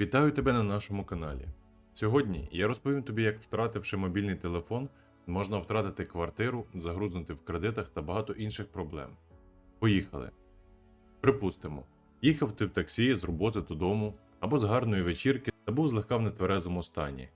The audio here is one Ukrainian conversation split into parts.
Вітаю тебе на нашому каналі. Сьогодні я розповім тобі, як втративши мобільний телефон, можна втратити квартиру, загрузнути в кредитах та багато інших проблем. Поїхали. Припустимо, їхав ти в таксі з роботи додому або з гарної вечірки та був злегка в нетверезому стані.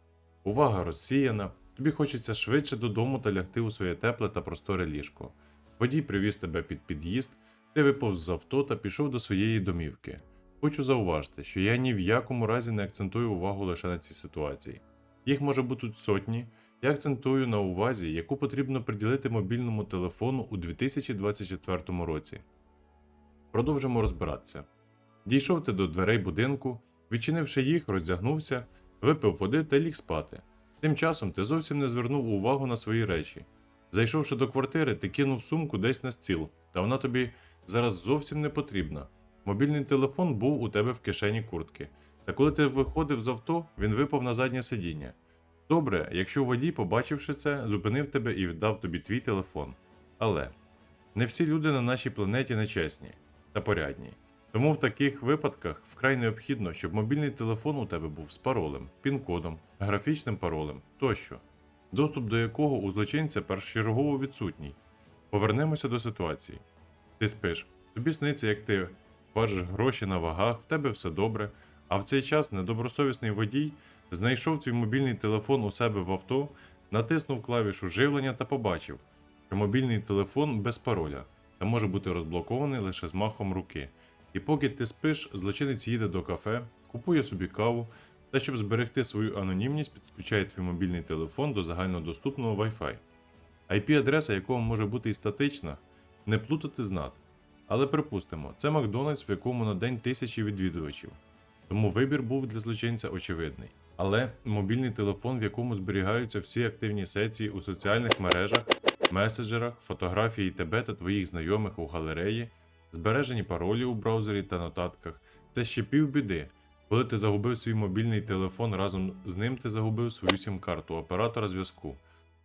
Увага розсіяна, тобі хочеться швидше додому та лягти у своє тепле та просторе ліжко. Водій привіз тебе під під'їзд, ти виповз з авто та пішов до своєї домівки. Хочу зауважити, що я ні в якому разі не акцентую увагу лише на цій ситуації. Їх може бути сотні, я акцентую на увазі, яку потрібно приділити мобільному телефону у 2024 році. Продовжимо розбиратися. Дійшов ти до дверей будинку, відчинивши їх, роздягнувся, випив води та ліг спати. Тим часом ти зовсім не звернув увагу на свої речі. Зайшовши до квартири, ти кинув сумку десь на стіл, та вона тобі зараз зовсім не потрібна. Мобільний телефон був у тебе в кишені куртки. Та коли ти виходив з авто, він випав на заднє сидіння. Добре, якщо водій, побачивши це, зупинив тебе і віддав тобі твій телефон. Але не всі люди на нашій планеті нечесні та порядні. Тому в таких випадках вкрай необхідно, щоб мобільний телефон у тебе був з паролем, пін-кодом, графічним паролем тощо, доступ до якого у злочинця першочергово відсутній. Повернемося до ситуації. Ти спиш, тобі сниться, як ти важиш гроші на вагах, в тебе все добре, а в цей час недобросовісний водій знайшов твій мобільний телефон у себе в авто, натиснув клавішу живлення та побачив, що мобільний телефон без пароля та може бути розблокований лише з махом руки. І поки ти спиш, злочинець їде до кафе, купує собі каву та щоб зберегти свою анонімність, підключає твій мобільний телефон до загальнодоступного Wi-Fi. IP-адреса якого може бути і статична, не плутати з NAT. Але припустимо, це Макдональдс, в якому на день тисячі відвідувачів. Тому вибір був для злочинця очевидний. Але мобільний телефон, в якому зберігаються всі активні сесії у соціальних мережах, меседжерах, фотографії тебе та твоїх знайомих у галереї, збережені паролі у браузері та нотатках, це ще півбіди. Коли ти загубив свій мобільний телефон, разом з ним ти загубив свою сім-карту оператора зв'язку,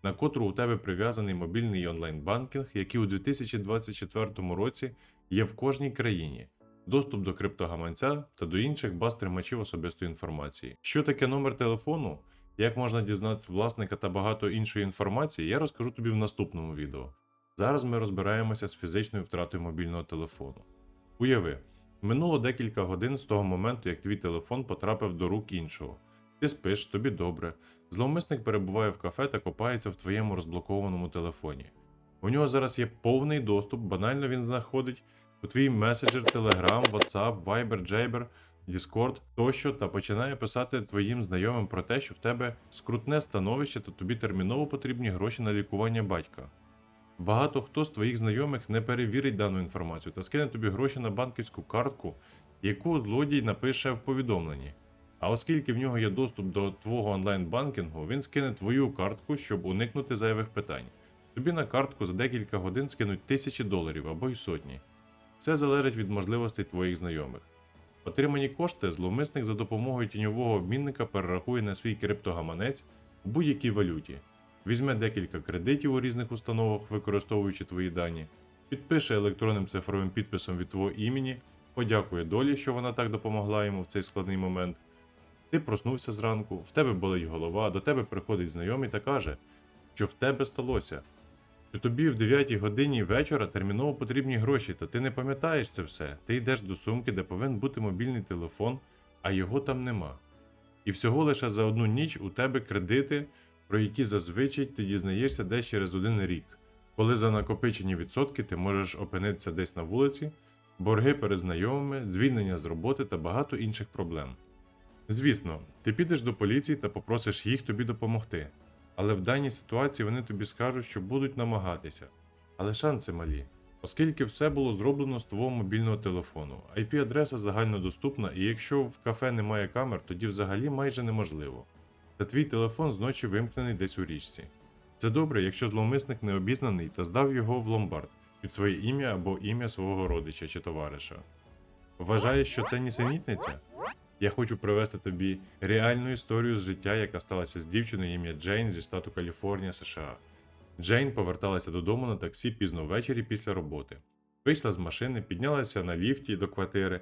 на котру у тебе прив'язаний мобільний онлайн-банкінг, який у 2024 році є в кожній країні, доступ до криптогаманця та до інших баз тримачів особистої інформації. Що таке номер телефону? Як можна дізнатися власника та багато іншої інформації, я розкажу тобі в наступному відео. Зараз ми розбираємося з фізичною втратою мобільного телефону. Уяви, минуло декілька годин з того моменту, як твій телефон потрапив до рук іншого. Ти спиш, тобі добре. Зловмисник перебуває в кафе та копається в твоєму розблокованому телефоні. У нього зараз є повний доступ, банально він знаходить у твій меседжер, Telegram, WhatsApp, Viber, Jabber, Discord тощо та починає писати твоїм знайомим про те, що в тебе скрутне становище та тобі терміново потрібні гроші на лікування батька. Багато хто з твоїх знайомих не перевірить дану інформацію та скине тобі гроші на банківську картку, яку злодій напише в повідомленні. А оскільки в нього є доступ до твого онлайн-банкінгу, він скине твою картку, щоб уникнути зайвих питань. Тобі на картку за декілька годин скинуть тисячі доларів або й сотні. Це залежить від можливостей твоїх знайомих. Отримані кошти зловмисник за допомогою тіньового обмінника перерахує на свій криптогаманець у будь-якій валюті, візьме декілька кредитів у різних установах, використовуючи твої дані, підпише електронним цифровим підписом від твого імені, подякує долі, що вона так допомогла йому в цей складний момент. Ти проснувся зранку, в тебе болить голова, до тебе приходить знайомий та каже, що в тебе сталося. Що тобі в 9 годині вечора терміново потрібні гроші, та ти не пам'ятаєш це все. Ти йдеш до сумки, де повинен бути мобільний телефон, а його там нема. І всього лише за одну ніч у тебе кредити, про які зазвичай ти дізнаєшся десь через один рік, коли за накопичені відсотки ти можеш опинитися десь на вулиці, борги перед знайомими, звільнення з роботи та багато інших проблем. Звісно, ти підеш до поліції та попросиш їх тобі допомогти. Але в даній ситуації вони тобі скажуть, що будуть намагатися. Але шанси малі, оскільки все було зроблено з твого мобільного телефону. IP-адреса загальнодоступна, і якщо в кафе немає камер, тоді взагалі майже неможливо. Та твій телефон зночі вимкнений десь у річці. Це добре, якщо зловмисник не обізнаний та здав його в ломбард під своє ім'я або ім'я свого родича чи товариша. Вважаєш, що це нісенітниця? Я хочу привести тобі реальну історію з життя, яка сталася з дівчиною ім'я Джейн зі штату Каліфорнія, США. Джейн поверталася додому на таксі пізно ввечері після роботи. Вийшла з машини, піднялася на ліфті до квартири,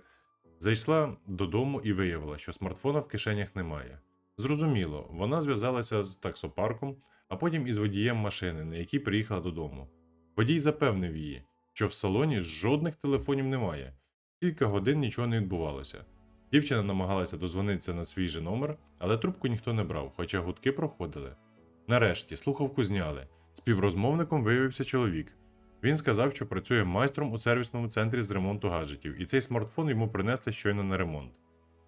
Зайшла додому і виявила, що смартфона в кишенях немає. Зрозуміло, вона зв'язалася з таксопарком, а потім із водієм машини, на якій приїхала додому. Водій запевнив її, що в салоні жодних телефонів немає. Кілька годин нічого не відбувалося. Дівчина намагалася дозвонитися на свій же номер, але трубку ніхто не брав, хоча гудки проходили. Нарешті слухавку зняли. Співрозмовником виявився чоловік. Він сказав, що працює майстром у сервісному центрі з ремонту гаджетів, і цей смартфон йому принесли щойно на ремонт.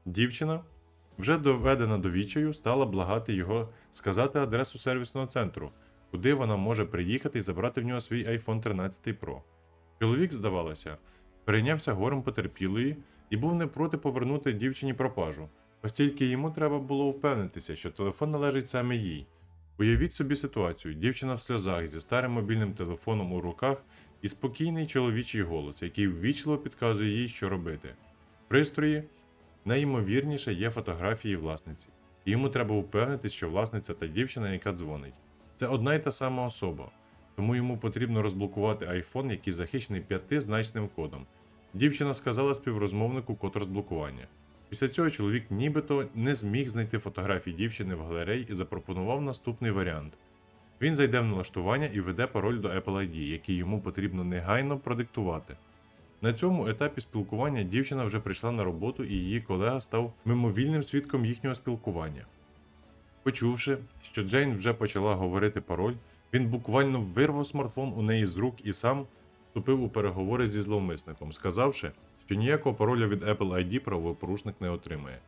Дівчина, вже доведена до відчаю, стала благати його сказати адресу сервісного центру, куди вона може приїхати і забрати в нього свій iPhone 13 Pro. Чоловік, здавалося, перейнявся горем потерпілої і був не проти повернути дівчині пропажу, оскільки йому треба було впевнитися, що телефон належить саме їй. Уявіть собі ситуацію: дівчина в сльозах зі старим мобільним телефоном у руках і спокійний чоловічий голос, який ввічливо підказує їй, що робити. Пристрої найімовірніше є фотографії власниці, і йому треба впевнитись, що власниця та дівчина, яка дзвонить. Це одна й та сама особа, тому йому потрібно розблокувати iPhone, який захищений п'ятизначним кодом. Дівчина сказала співрозмовнику код розблокування. Після цього чоловік нібито не зміг знайти фотографії дівчини в галереї і запропонував наступний варіант. Він зайде в налаштування і введе пароль до Apple ID, який йому потрібно негайно продиктувати. На цьому етапі спілкування дівчина вже прийшла на роботу і її колега став мимовільним свідком їхнього спілкування. Почувши, що Джейн вже почала говорити пароль, він буквально вирвав смартфон у неї з рук і сам вступив у переговори зі зловмисником, сказавши, що ніякого пароля від Apple ID правопорушник не отримає.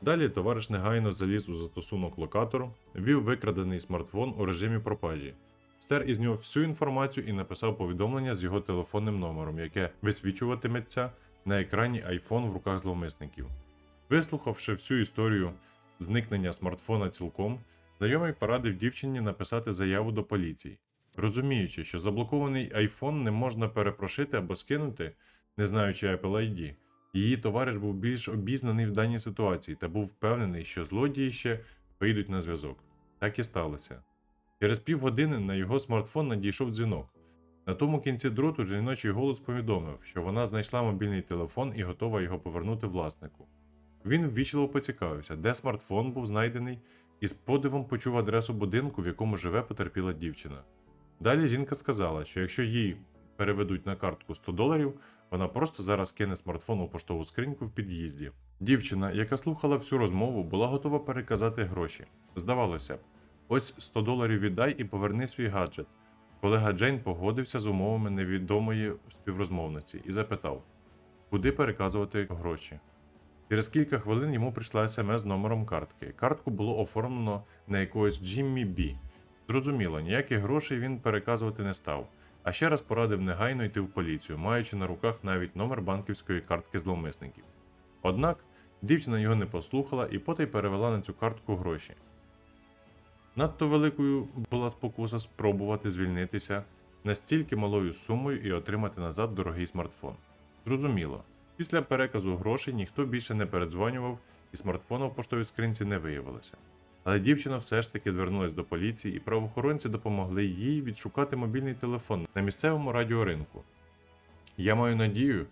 Далі товариш негайно заліз у застосунок локатор, ввів викрадений смартфон у режимі пропажі, стер із нього всю інформацію і написав повідомлення з його телефонним номером, яке висвічуватиметься на екрані iPhone в руках зловмисників. Вислухавши всю історію зникнення смартфона цілком, знайомий порадив дівчині написати заяву до поліції, розуміючи, що заблокований iPhone не можна перепрошити або скинути, не знаючи Apple ID. Її товариш був більш обізнаний в даній ситуації та був впевнений, що злодії ще вийдуть на зв'язок. Так і сталося. Через півгодини на його смартфон надійшов дзвінок. На тому кінці дроту жіночий голос повідомив, що вона знайшла мобільний телефон і готова його повернути власнику. Він ввічливо поцікавився, де смартфон був знайдений, і з подивом почув адресу будинку, в якому живе потерпіла дівчина. Далі жінка сказала, що якщо їй переведуть на картку 100 доларів, вона просто зараз кине смартфон у поштову скриньку в під'їзді. Дівчина, яка слухала всю розмову, була готова переказати гроші. Здавалося б, ось 100 доларів віддай і поверни свій гаджет. Колега Джейн погодився з умовами невідомої співрозмовниці і запитав, куди переказувати гроші. Через кілька хвилин йому прийшла смс з номером картки. Картку було оформлено на якогось Джиммі Бі. Зрозуміло, ніяких грошей він переказувати не став, а ще раз порадив негайно йти в поліцію, маючи на руках навіть номер банківської картки зловмисників. Однак дівчина його не послухала і потай перевела на цю картку гроші. Надто великою була спокуса спробувати звільнитися настільки малою сумою і отримати назад дорогий смартфон. Зрозуміло, після переказу грошей ніхто більше не передзвонював і смартфона в поштовій скринці не виявилося. Але дівчина все ж таки звернулася до поліції, і правоохоронці допомогли їй відшукати мобільний телефон на місцевому радіоринку. Я маю надію,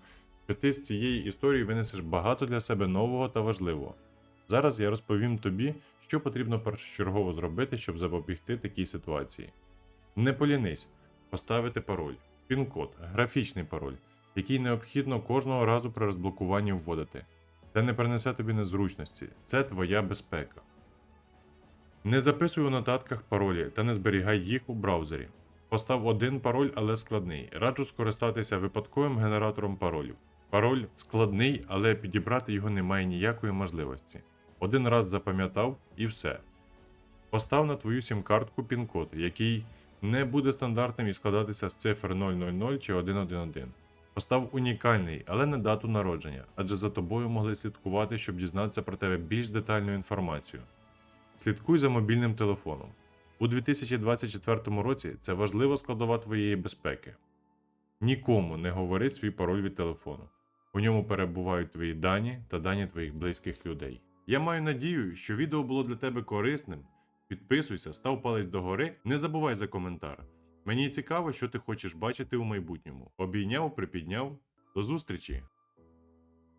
що ти з цієї історії винесеш багато для себе нового та важливого. Зараз я розповім тобі, що потрібно першочергово зробити, щоб запобігти такій ситуації. Не полінись поставити пароль, пін-код, графічний пароль, який необхідно кожного разу при розблокуванні вводити. Це не принесе тобі незручності, це твоя безпека. Не записуй у нотатках паролі та не зберігай їх у браузері. Постав один пароль, але складний. Раджу скористатися випадковим генератором паролів. Пароль складний, але підібрати його немає ніякої можливості. Один раз запам'ятав і все. Постав на твою сім-картку пін-код, який не буде стандартним і складатися з цифр 000 чи 111. Постав унікальний, але не дату народження, адже за тобою могли слідкувати, щоб дізнатися про тебе більш детальну інформацію. Слідкуй за мобільним телефоном. У 2024 році це важлива складова твоєї безпеки. Нікому не говори свій пароль від телефону. У ньому перебувають твої дані та дані твоїх близьких людей. Я маю надію, що відео було для тебе корисним. Підписуйся, став палець догори, не забувай за коментар. Мені цікаво, що ти хочеш бачити у майбутньому. Обійняв, припідняв. До зустрічі!